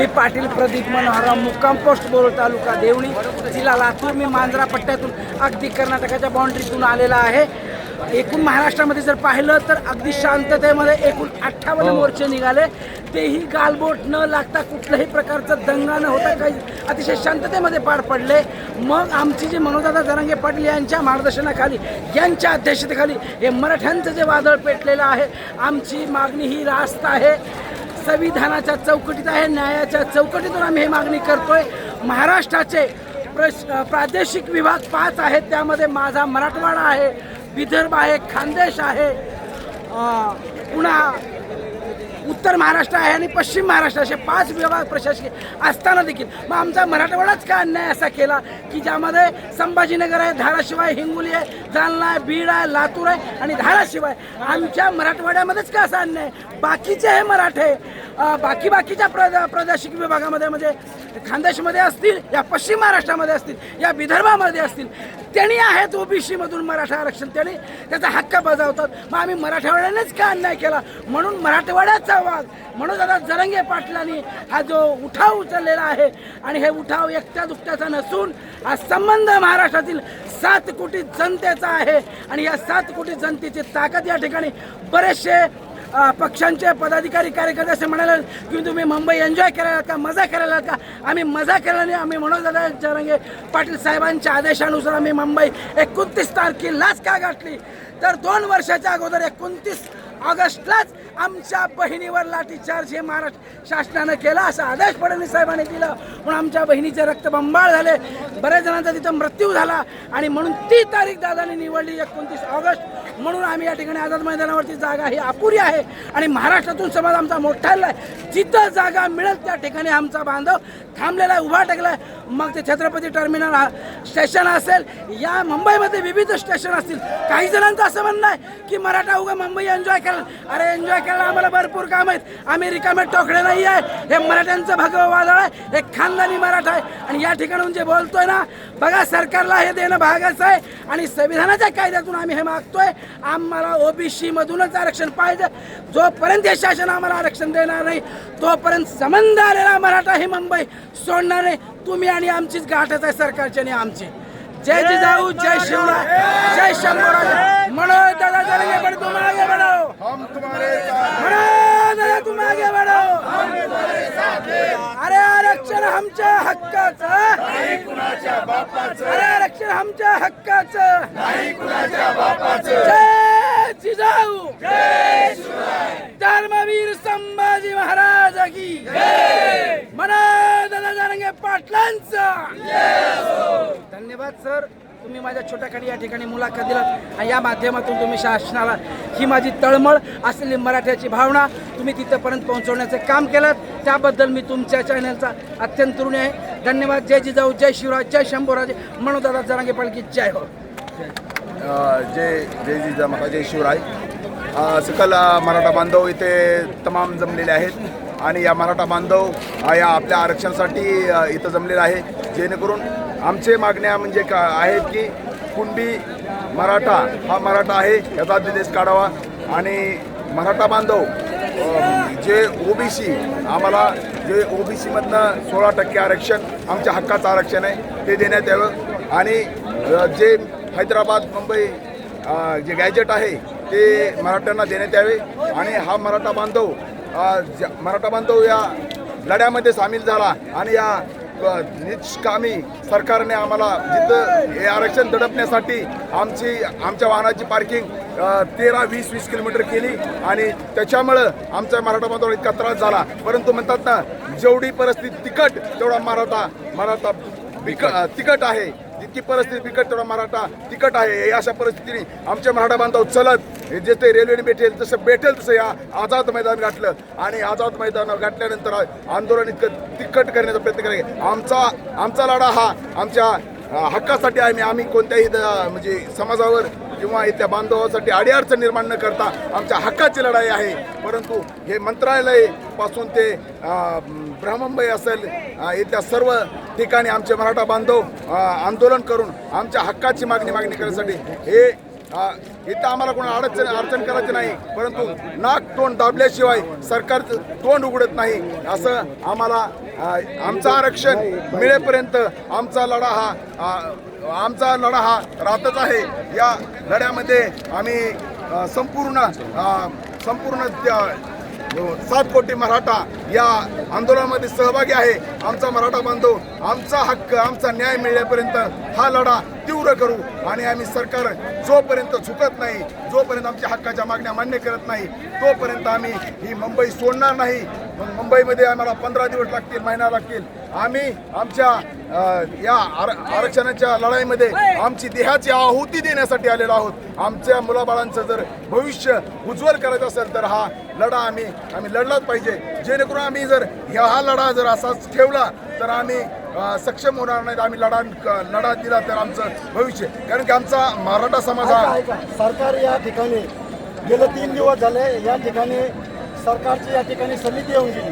मी पाटील प्रदीप मनोहरराव मुक्काम पोस्ट बोरो तालुका देवणी जिल्हा लातूर. मी मांजरा पट्ट्यातून अगदी कर्नाटकाच्या बाउंड्रीतून आलेला आहे. एकूण महाराष्ट्रामध्ये जर पाहिलं तर अगदी शांततेमध्ये एकूण अठ्ठावन्न मोर्चे निघाले. तेही गालबोट न लागता कुठल्याही प्रकारचा दंगा न होता काही अतिशय शांततेमध्ये पार पडले. मग आमची जी मनोदादा जरांगे पाटील यांच्या मार्गदर्शनाखाली यांच्या अध्यक्षतेखाली हे मराठ्यांचं जे वादळ पेटलेलं आहे आमची मागणी ही रास्त आहे. संविधानाच्या चौकटीत आहे न्यायाच्या चौकटीतून आम्ही ही मागणी करतोय. महाराष्ट्राचे प्रश प्रादेशिक विभाग पाच आहेत त्यामध्ये माझा मराठवाडा आहे विदर्भ आहे खानदेश आहे पुन्हा उत्तर महाराष्ट्र आहे आणि पश्चिम महाराष्ट्र असे पाच विभाग प्रशासकीय असताना देखील. मग आमचा मराठवाडाच का अन्याय असा केला की ज्यामध्ये संभाजीनगर आहे धाराशिव आहे हिंगोली आहे जालना आहे बीड आहे लातूर आहे आणि धाराशिव आहे. आमच्या मराठवाड्यामध्येच का असा अन्याय? बाकीचे हे मराठे बाकी बाकीच्या प्र प्रादेशिक विभागामध्ये म्हणजे खानदेशमध्ये असतील या पश्चिम महाराष्ट्रामध्ये असतील या विदर्भामध्ये असतील त्यांनी आहेत ओबीसीमधून मराठा आरक्षण त्यांनी त्याचा हक्क बजावतात. मग आम्ही मराठवाड्यानेच का अन्याय केला? म्हणून मराठवाड्याचा वाद म्हणून आता जरंगे पाटलांनी हा जो उठाव उचललेला आहे आणि हे उठाव एकट्या दुकट्याचा नसून हा संबंध महाराष्ट्रातील सात कोटी जनतेचा आहे. आणि या सात कोटी जनतेची ताकद या ठिकाणी बरेचसे पक्षांचे पदाधिकारी कार्यकर्ते असे म्हणाले की तुम्ही मुंबई एन्जॉय करायला का मजा करायला का? आम्ही मजा करायला नाही. आम्ही म्हणून दादा जरंगे पाटील साहेबांच्या आदेशानुसार आम्ही मुंबई एकोणतीस तारखेलाच का गाठली? तर दोन वर्षाच्या अगोदर एकोणतीस ऑगस्टलाच आमच्या बहिणीवर लाठीचार्ज हे महाराष्ट्र शासनानं केला असा आदेश फडणवीस साहेबांनी दिला. म्हणून आमच्या बहिणीचे रक्तबंबाळ झाले. बऱ्याच जणांचा तिथं मृत्यू झाला आणि म्हणून ती तारीख दादाने निवडली एकोणतीस ऑगस्ट. म्हणून आम्ही या ठिकाणी आझाद मैदानावरती जागा ही अपुरी आहे. आणि महाराष्ट्रातून समाज आमचा मोठा आहे. जिथं जागा मिळेल त्या ठिकाणी आमचा बांधव थांबलेला आहे उभा टाकलाय मग ते छत्रपती टर्मिनल हा स्टेशन असेल. या मुंबईमध्ये विविध स्टेशन असतील. काही जणांचं असं म्हणणं आहे की मराठा उगा मुंबई एन्जॉय केला अरे एन्जॉय करायला आम्हाला भरपूर काम आहेत. आम्ही रिकामे टोकडे नाही आहे. हे मराठ्यांचं भगवं वादळ आहे. हे खानदानी मराठा आहे. आणि या ठिकाणून जे बोलतोय ना बघा सरकारला हे देणं भागाचं आहे. आणि संविधानाच्या कायद्यातून आम्ही हे मागतोय. आम्हाला ओबीसी मधूनच आरक्षण पाहिजे. जोपर्यंत हे शासन आम्हाला आरक्षण देणार नाही तोपर्यंत संबंध आलेला मराठा ही मुंबई सोडणार नाही. तुम्ही आणि आमचीच गाठच आहे सरकारची आणि आमची. जय जिजाऊ जय शिवराय जय शंभूराज मनोज दादा जरंगे पण तुम आगे बढ़ो. हम तुम्हारे साथ मनोज दादा तुम आगे बढ़ो. अरे आरक्षण आमच्या हक्काचं. अरे आरक्षण आमच्या हक्काचं. जय जिजाऊ. धर्मवीर संभाजी महाराज की. मनोज दादा पाटलांचा. धन्यवाद सर तुम्ही माझ्या छोट्याखाली या ठिकाणी मुलाखत दिलात आणि या माध्यमातून तुम्ही शासनाला ही माझी तळमळ असलेली मराठ्याची भावना तुम्ही तिथंपर्यंत पोहोचवण्याचं काम केलं त्याबद्दल मी तुमच्या चॅनलचा अत्यंत ऋणी आहे. धन्यवाद. जय जिजाऊ जय शिवराज जय शंभूराजे. दादा जरांगे पालखी जय हो. जय जय जिजा माता जय शिवराय. सकल मराठा बांधव इथे तमाम जमलेले आहेत आणि या मराठा बांधव या आपल्या आरक्षणासाठी इथं जमलेला आहे. जेणेकरून आमचे मागण्या म्हणजे का आहेत की कुणबी मराठा हा मराठा आहे याचा देश काढावा. आणि मराठा बांधव जे ओबीसी आम्हाला जे ओबीसीमधनं सोळा टक्के आरक्षण आमच्या हक्काचं आरक्षण आहे ते देण्यात यावं. आणि जे हैदराबाद मुंबई जे गॅजेट आहे ते मराठ्यांना देण्यात यावे. आणि हा मराठा बांधव ज्या- मराठा बांधव या लढ्यामध्ये सामील झाला आणि या निष्कामी सरकारने आम्हाला जिथं हे आरक्षण दडपण्यासाठी आमची आमच्या वाहनाची पार्किंग तेरा वीस वीस किलोमीटर केली आणि त्याच्यामुळं आमच्या मराठा बांधवाला इतका त्रास झाला. परंतु म्हणतात ना जेवढी परिस्थिती तिकट तेवढा मराठा मराठा बिक तिकट आहे. जितकी परिस्थिती बिकट तेवढा मराठा तिकट आहे. हे अशा परिस्थितीने आमचे मराठा बांधव चलत हे जिथे रेल्वेने भेटेल तसं भेटेल तसं या आझाद मैदान गाठलं. आणि आझाद मैदान गाठल्यानंतर आंदोलन इतकं तिखट करण्याचा प्रयत्न करायचा आमचा आमचा लढा हा आमच्या हक्कासाठी आहे. आम्ही कोणत्याही द- म्हणजे समाजावर किंवा इथल्या बांधवासाठी अडीअडचण निर्माण न करता आमच्या हक्काची लढाई आहे. परंतु हे मंत्रालयपासून ते अ, असेल इथल्या सर्व ठिकाणी आमचे मराठा बांधव आंदोलन करून आमच्या हक्काची मागणी मागणी करण्यासाठी हे इथं आम्हाला कोणा अडचण अडचण करायची नाही परंतु नाक तोंड दाबल्याशिवाय सरकारचं तोंड उघडत नाही असं आम्हाला आमचं आरक्षण मिळेपर्यंत आमचा लढा हा आमचा लढा हा राहतच आहे. या लढ्यामध्ये आम्ही संपूर्ण संपूर्ण त्या सात कोटी मराठा या आंदोलनामध्ये सहभागी आहे. आमचा मराठा बांधव आमचा हक्क आमचा न्याय मिळेपर्यंत हा लढा तीव्र करू आणि आम्ही सरकार जोपर्यंत झुकत नाही जोपर्यंत आमच्या हक्काच्या मागण्या मान्य करत नाही तोपर्यंत आम्ही ही मुंबई सोडणार नाही. मग मुंबईमध्ये आम्हाला पंधरा दिवस लागतील महिना लागतील. आम्ही आमच्या या आर आरक्षणाच्या लढाईमध्ये आमची देहाची आहुती देण्यासाठी आलेलो आहोत. आमच्या मुलाबाळांचं जर भविष्य उज्ज्वल करायचं असेल तर हा लढा आम्ही आम्ही लढलाच पाहिजे. जेणेकरून आम्ही जर ह्या हा लढा जर असाच ठेवला तर आम्ही सक्षम होणार नाहीत. आम्ही लढा लढा दिला तर आमचं भविष्य. कारण की आमचा मराठा समाज हा सरकार या ठिकाणी गेले तीन दिवस झाले या ठिकाणी सरकारची या ठिकाणी समिती येऊन गेली.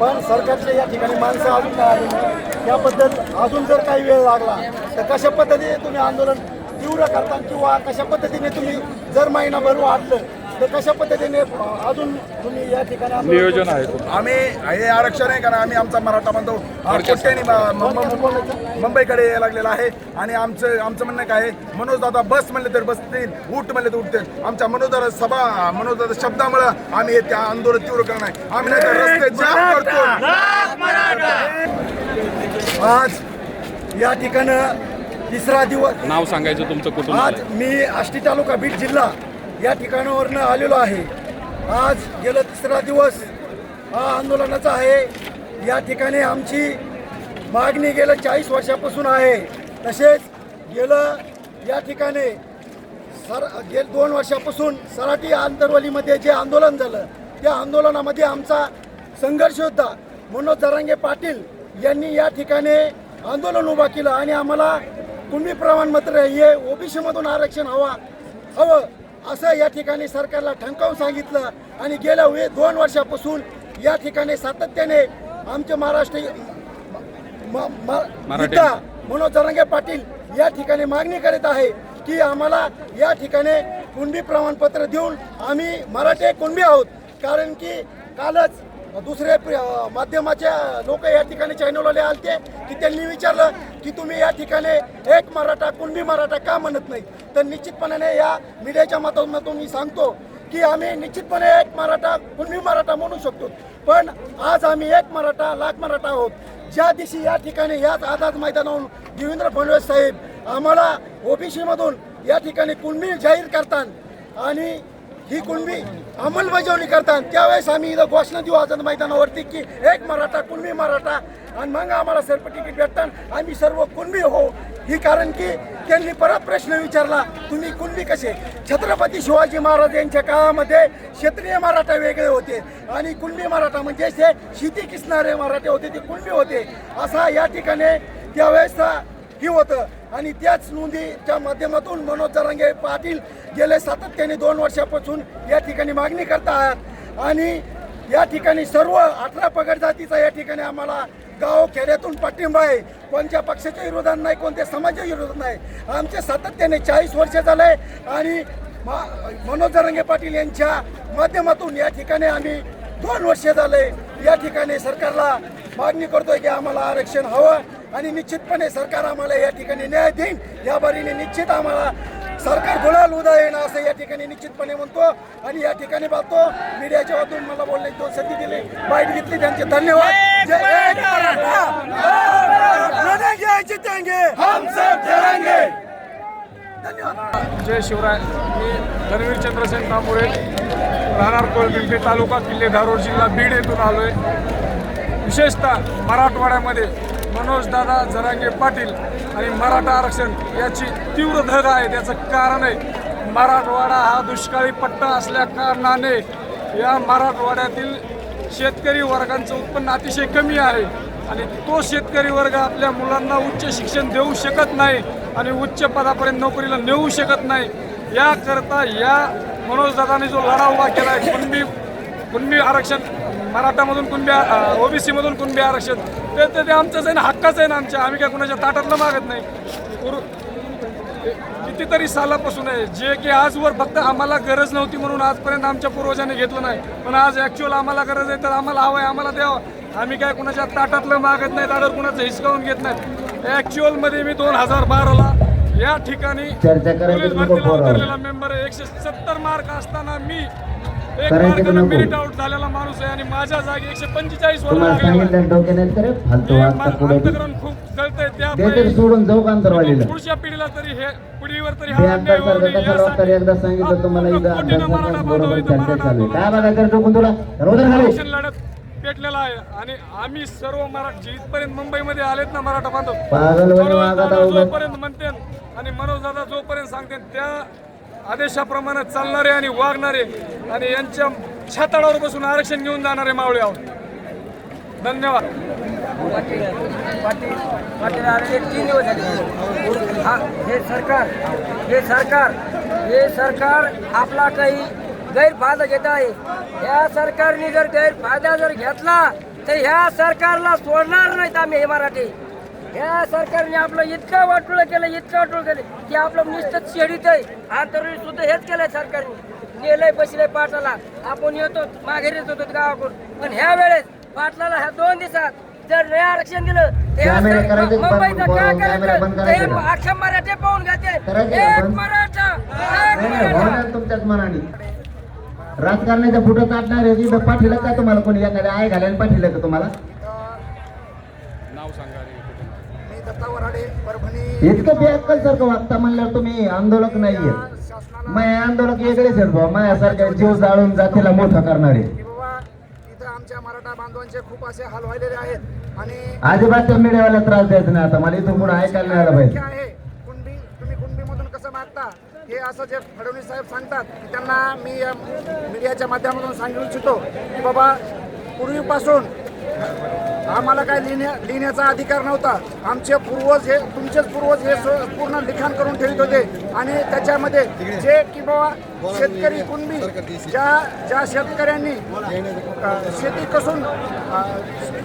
पण सरकारचे या ठिकाणी माणसं अजून काय आली नाही त्याबद्दल अजून जर काही वेळ लागला तर कशा पद्धतीने तुम्ही आंदोलन तीव्र करता किंवा कशा पद्धतीने तुम्ही जर महिनाभर वाढलं तर कशा पद्धतीने अजून तुम्ही या ठिकाणी नियोजन आहे. आम्ही हे आरक्षण आहे कारण आम्ही आमचा मराठा बांधव कोट्याने मुंबईकडे यायला लागलेला आहे. आणि आमचं आमचं म्हणणं काय आहे? मनोज दादा बस म्हणले तर बसतील उठ म्हणले तर उठतील. आमच्या मनोज दादा सभा मनोज दादा शब्दामुळे आम्ही हे त्या आंदोलन तीव्र करणार आहे आम्ही नाही तर रस्ते जाम करतो. आज या ठिकाणं तिसरा दिवस नाव सांगायचं तुमचं कुटुंब आज मी आष्टी तालुका बीड जिल्हा या ठिकाणावरनं आलेलो आहे. आज गेलं तिसरा दिवस. हा आंदोलनाचा आहे. या ठिकाणी आमची मागणी गेलं चाळीस वर्षापासून आहे. तसेच गेलं या ठिकाणी सर गेल दोन वर्षापासून सराटी आंतरवलीमध्ये जे आंदोलन झालं त्या आंदोलनामध्ये आमचा संघर्ष होता. मनोज दरांगे पाटील यांनी या ठिकाणी आंदोलन उभा केलं आणि आम्हाला कुणबी प्रमाणपत्र हे ओबीसीमधून आरक्षण हवा हवं असं या ठिकाणी सरकारला ठणकावून सांगितलं आणि गेल्या वे दोन वर्षापासून या ठिकाणी सातत्याने आमचे महाराष्ट्र. गीता मनोज जरांगे पाटील या ठिकाणी मागणी करीत आहे की आम्हाला या ठिकाणी कुणबी प्रमाणपत्र देऊन आम्ही मराठी कुणबी आहोत कारण की कालच दुसरे प्र- माध्यमाच्या लोक या ठिकाणी चॅनलवाले आलते की त्यांनी विचारलं की तुम्ही या ठिकाणी एक मराठा कुणबी मराठा का म्हणत नाही तर निश्चितपणाने या मीडियाच्या माध्यमातून मी सांगतो की आम्ही निश्चितपणे एक मराठा कुणबी मराठा म्हणू शकतो. पण आज आम्ही एक मराठा लाख मराठा आहोत. ज्या दिवशी या ठिकाणी याच आझाद मैदानावरून देवेंद्र फडणवीस साहेब आम्हाला ओबीसीमधून या ठिकाणी कुणबी जाहीर करतात आणि ही कुणबी अंमलबजावणी करतात. त्यावेळेस आम्ही इथं घोषणा देऊ आझाद मैदानावरती की एक मराठा कुणबी मराठा. आणि मग आम्हाला सर्व तिकीट भेटतात. आम्ही सर्व कुणबी हो. ही कारण की त्यांनी परत प्रश्न विचारला तुम्ही कुणबी कसे? छत्रपती शिवाजी महाराज यांच्या काळामध्ये क्षेत्रीय मराठा वेगळे होते. आणि कुणबी मराठा म्हणजे ते शेती किसणारे मराठे होते ते कुणबी होते. असा या ठिकाणी त्यावेळेस ही होतं. आणि त्याच नोंदीच्या माध्यमातून मनोज जरांगे पाटील गेले सातत्याने दोन वर्षापासून या ठिकाणी मागणी करत आहात आणि या ठिकाणी सर्व अठरा पगड जातीचा या ठिकाणी आम्हाला गाव खेड्यातून पाठिंबा आहे. कोणत्या पक्षाच्या विरोधात नाही कोणत्या समाजाच्या विरोधात नाही. आमचे सातत्याने चाळीस वर्ष झाले आणि मा- मनोज जरांगे पाटील यांच्या माध्यमातून या ठिकाणी आम्ही दोन वर्ष झाले या ठिकाणी सरकारला मागणी करतोय की आम्हाला आरक्षण हवं आणि निश्चितपणे सरकार आम्हाला या ठिकाणी न्याय देईन. या बारीने निश्चित आम्हाला सरकार गुलाल उदा येणं असं या ठिकाणी निश्चितपणे म्हणतो. आणि या ठिकाणी पाहतो मीडियाच्या वतून मला बोलण्याची दोन संधी दिली. बाईट घेतली त्यांचे धन्यवाद. जय एक मराठा! लढेंगे, जितेंगे. हम सब जरांगे धन्यवाद. जय शिवराय. मी धनवीर चंद्रसेन तांबुळे राहणार कोळपिंपरी तालुका किल्ले धारोड जिल्हा बीड येथून आलो आहे विशेषतः मराठवाड्यामध्ये मनोजदादा जरांगे पाटील आणि मराठा आरक्षण याची तीव्र धग आहे. त्याचं कारण आहे मराठवाडा हा दुष्काळी पट्टा असल्या कारणाने या मराठवाड्यातील शेतकरी वर्गांचं उत्पन्न अतिशय कमी आहे आणि तो शेतकरी वर्ग आपल्या मुलांना उच्च शिक्षण देऊ शकत नाही आणि उच्च पदापर्यंत नोकरीला नेऊ शकत नाही. याकरता या मनोजदादाने जो लढा उभा केला आहे कुणबी कुणबी आरक्षण मराठामधून कुणबी ओबीसीमधून कुणबी आरक्षण ते ते ते आमचंच आहे ना हक्काचं आहे ना आमच्या. आम्ही काय कुणाच्या ताटातलं मागत नाही. कितीतरी सालापासून आहे. जे की आजवर फक्त आम्हाला गरज नव्हती म्हणून आजपर्यंत आमच्या पूर्वजांनी घेतलं नाही. पण आज ॲक्च्युअल आम्हाला गरज आहे तर आम्हाला हवं आहे आम्हाला द्यावं. आम्ही काय कुणाच्या ताटातलं मागत नाहीत अगर कुणाचं हिसकावून घेत नाहीत ॲक्च्युअलमध्ये मी दोन हजार बाराला या ठिकाणी पोलीस भरतीला. उतरलेला मेंबर एकशे सत्तर मार्क असताना मी करायचं आउट झालेला माणूस आहे आणि माझ्या जागी एकशे पंचेचाळीस आहे. सांगितलं डोक्याने फालतू वाजता पुढे खूप कळतंय ते तर त्यामुळे सोडून जाऊ का अंतरवालीला पुढच्या पिढीला तरी हे पिढीवर तरी हा अन्याय होऊ नये. एकदा यासाठी सांगितलं तुम्हाला इथं बरोबर चर्चा चालू आहे. काय बघा तर तुला? लढत पेटलेला आहे आणि आम्ही सर्व मराठी जिथपर्यंत मुंबईमध्ये आलेत ना मराठा बांधव. जोपर्यंत म्हणते आणि मनोज दादा जोपर्यंत सांगते त्या आदेशाप्रमाणे चालणारे आणि वागणारे आणि यांच्या छाताडावर बसून आरक्षण घेऊन जाणारे मावळे आहोत. धन्यवाद. तीन दिवस हा हे सरकार हे सरकार हे सरकार आपला काही गैरफायदा घेत आहे. या सरकारने जर गैरफायदा जर घेतला तर ह्या सरकारला सोडणार नाहीत आम्ही हे मराठी. ह्या सरकारने आपलं इतकं वाटोळं केलं इतकं वाटोळं केलं की आपलं नुसतं शेडीत आहे. आंतरवली सुद्धा हेच केलंय सरकारने. नेलंय बसलंय पाटाला आपण येतो माघारी येत होतो गावाकडून. पण ह्या वेळेस पाटलाला ह्या दोन दिवसात जर नाही आरक्षण दिलं ते मुंबईचं काय करायचं? ते मराठे पाहून घेते. एक? मराठा तुमच्याच मनाने. राजकारणाच्या आहे तिथं पाठीला का तुम्हाला कोणी एखाद्या आय घालायला पाठीलं का तुम्हाला? इतकं बेअक्कल सारखं वागता म्हणल्यावर तुम्ही आंदोलक नाहीये. मग आंदोलक वेगळेच आहेत भाऊ माझ्यासारख्या जीव जाळून जातीला मोठं करणारे. की बाबा इथं आमच्या मराठा बांधवांचे खूप असे हाल व्हायलेले आहेत आणि अजिबात मीडियावाला त्रास द्यायचा नाही आता. मला इथून पुढे ऐकायला नाही आलं पाहिजे. आहे कुणबी तुम्ही कुणबीमधून कसं मागता हे असं जे फडणवीस साहेब सांगतात त्यांना मी मीडियाच्या माध्यमातून सांगू इच्छितो की बाबा पूर्वीपासून आम्हाला काय लिहिण्या लिहिण्याचा अधिकार नव्हता. आमचे पूर्वज हे तुमचेच पूर्वज हे पूर्ण लिखाण करून ठेवित होते. आणि त्याच्यामध्ये जे की बाबा शेतकरी कुणबी ज्या ज्या शेतकऱ्यांनी शेती कसून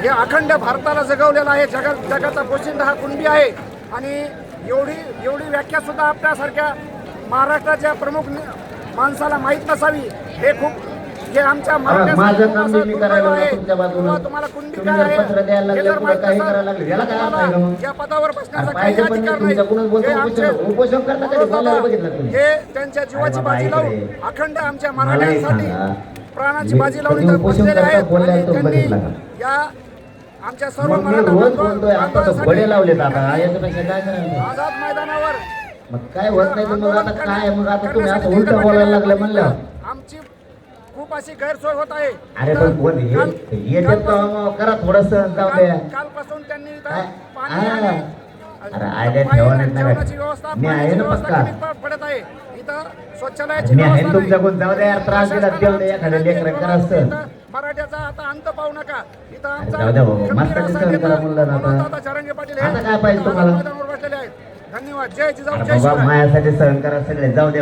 हे अखंड भारताला जगवलेलं आहे जगात जगाचा पोशिंदा हा कुणबी आहे. आणि एवढी एवढी व्याख्यासुद्धा आपल्यासारख्या महाराष्ट्राच्या प्रमुख माणसाला माहीत नसावी हे खूप हे आमच्या माझं काम मी करायला. तुमच्या. किंवा तुम्हाला काय आहे पत्र द्यायला लागले, काही करायला लागले. याला काय अर्थ? या पदावर बसण्याचा काही अधिकार नाही, हे उपोषण- करता कधी? बोलायला बघितलं तुम्ही? हे त्यांच्या जीवाची बाजी लावून. अखंड आमच्या मराठ्यांसाठी. प्राणाची बाजी लावून इथं बसलेले आहेत आणि त्यांनी? या आमच्या सर्व मराठा बांधव- बोलतोय आता याच्यापेक्षा काय करायचं आझाद मैदानावर मग काय होत नाही मग आता काय मग आता तुम्ही असं उलट बोलायला लागले. म्हणलं खूप अशी गैरसोय होत आहे अरे पण बोल काल- हे येतात का कालपासून- मग करा थोडस जाऊ द्या काल- कालपासून त्यांनी इथं? पाणी. आणि- अरे आयडिया पाणी ठेवा आणि नाही ना. जेवणाची व्यवस्था मी आहे पाण्याची ना व्यवस्था पक्का. कमी प- पडत आहे इथं शौचालयाची मी आहे व्यवस्था नाही. तुमच्याकडून जाऊ द्या यार, त्रास दिला तेवढं एखाद्या लेकरं करा असतं. इथं मराठ्याचा आता अंत पाहू नका इथं आमचा जाऊ द्या बाबा, खंबीर मास्तरांनी असा सहन नेता करा म्हणलं ना आता. मनोजदादा जरांगे पाटील हे आता काय पाहिजे इथं तुम्हाला? मैदानावर बसलेले आहेत धन्यवाद जय जिजाऊ अरे जय बाबा शिवराय माझ्यासाठी सहन करा सगळे जाऊ द्या